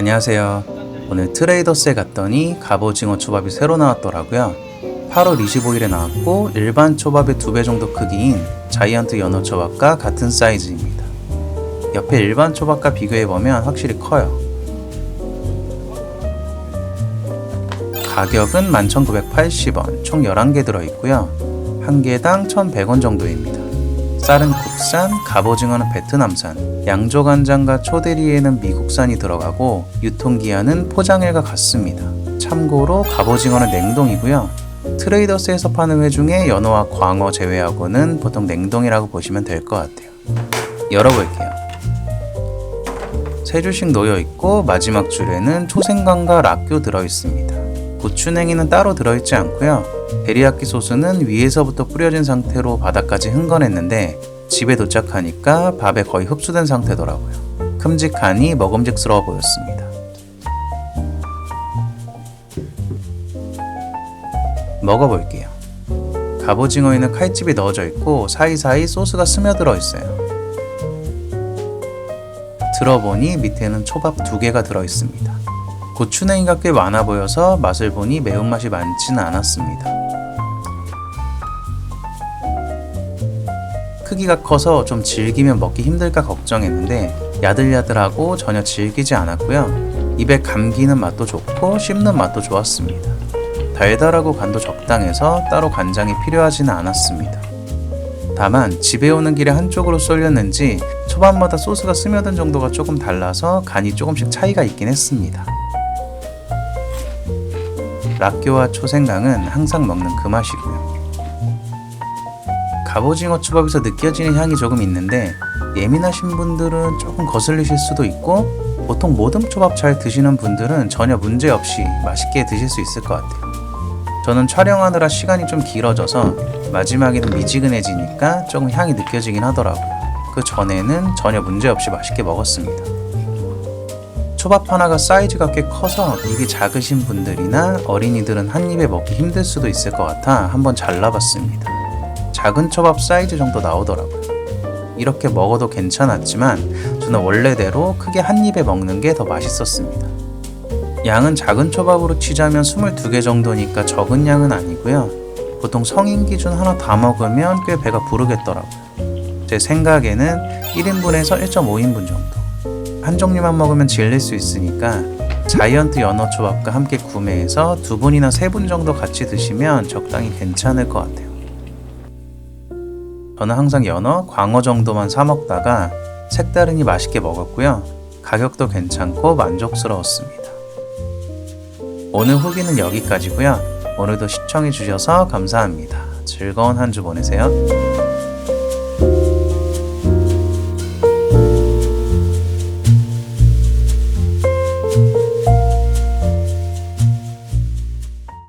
안녕하세요. 오늘 트레이더스에 갔더니 갑오징어 초밥이 새로 나왔더라고요. 8월 25일에 나왔고 일반 초밥의 두 배 정도 크기인 자이언트 연어 초밥과 같은 사이즈입니다. 옆에 일반 초밥과 비교해보면 확실히 커요. 가격은 11,980원, 총 11개 들어있고요. 한 개당 1,100원 정도입니다. 쌀은 국산, 갑오징어는 베트남산, 양조간장과 초대리에는 미국산이 들어가고 유통기한은 포장일과 같습니다. 참고로 갑오징어는 냉동이고요. 트레이더스에서 파는 회 중에 연어와 광어 제외하고는 보통 냉동이라고 보시면 될 것 같아요. 열어볼게요. 세 줄씩 놓여 있고 마지막 줄에는 초생강과 락교 들어 있습니다. 고추냉이는 따로 들어있지 않고요. 데리야끼 소스는 위에서부터 뿌려진 상태로 바닥까지 흥건했는데 집에 도착하니까 밥에 거의 흡수된 상태더라고요. 큼직하니 먹음직스러워 보였습니다. 먹어볼게요. 갑오징어에는 칼집이 넣어져 있고 사이사이 소스가 스며들어 있어요. 들어보니 밑에는 초밥 두 개가 들어 있습니다. 고추냉이가 꽤 많아 보여서 맛을 보니 매운맛이 많지는 않았습니다. 크기가 커서 좀 질기면 먹기 힘들까 걱정했는데 야들야들하고 전혀 질기지 않았고요. 입에 감기는 맛도 좋고 씹는 맛도 좋았습니다. 달달하고 간도 적당해서 따로 간장이 필요하지는 않았습니다. 다만 집에 오는 길에 한쪽으로 쏠렸는지 초밥마다 소스가 스며든 정도가 조금 달라서 간이 조금씩 차이가 있긴 했습니다. 락교와 초생강은 항상 먹는 그 맛이고요. 갑오징어 초밥에서 느껴지는 향이 조금 있는데 예민하신 분들은 조금 거슬리실 수도 있고 보통 모듬 초밥 잘 드시는 분들은 전혀 문제 없이 맛있게 드실 수 있을 것 같아요. 저는 촬영하느라 시간이 좀 길어져서 마지막에는 미지근해지니까 조금 향이 느껴지긴 하더라고요. 그 전에는 전혀 문제 없이 맛있게 먹었습니다. 초밥 하나가 사이즈가 꽤 커서 입이 작으신 분들이나 어린이들은 한 입에 먹기 힘들 수도 있을 것 같아 한번 잘라봤습니다. 작은 초밥 사이즈 정도 나오더라고요. 이렇게 먹어도 괜찮았지만 저는 원래대로 크게 한 입에 먹는 게 더 맛있었습니다. 양은 작은 초밥으로 치자면 22개 정도니까 적은 양은 아니고요. 보통 성인 기준 하나 다 먹으면 꽤 배가 부르겠더라고요. 제 생각에는 1인분에서 1.5인분 정도. 한 종류만 먹으면 질릴 수 있으니까 자이언트 연어 초밥과 함께 구매해서 두 분이나 세 분 정도 같이 드시면 적당히 괜찮을 것 같아요. 저는 항상 연어, 광어 정도만 사 먹다가 색다르니 맛있게 먹었고요. 가격도 괜찮고 만족스러웠습니다. 오늘 후기는 여기까지고요. 오늘도 시청해 주셔서 감사합니다. 즐거운 한 주 보내세요.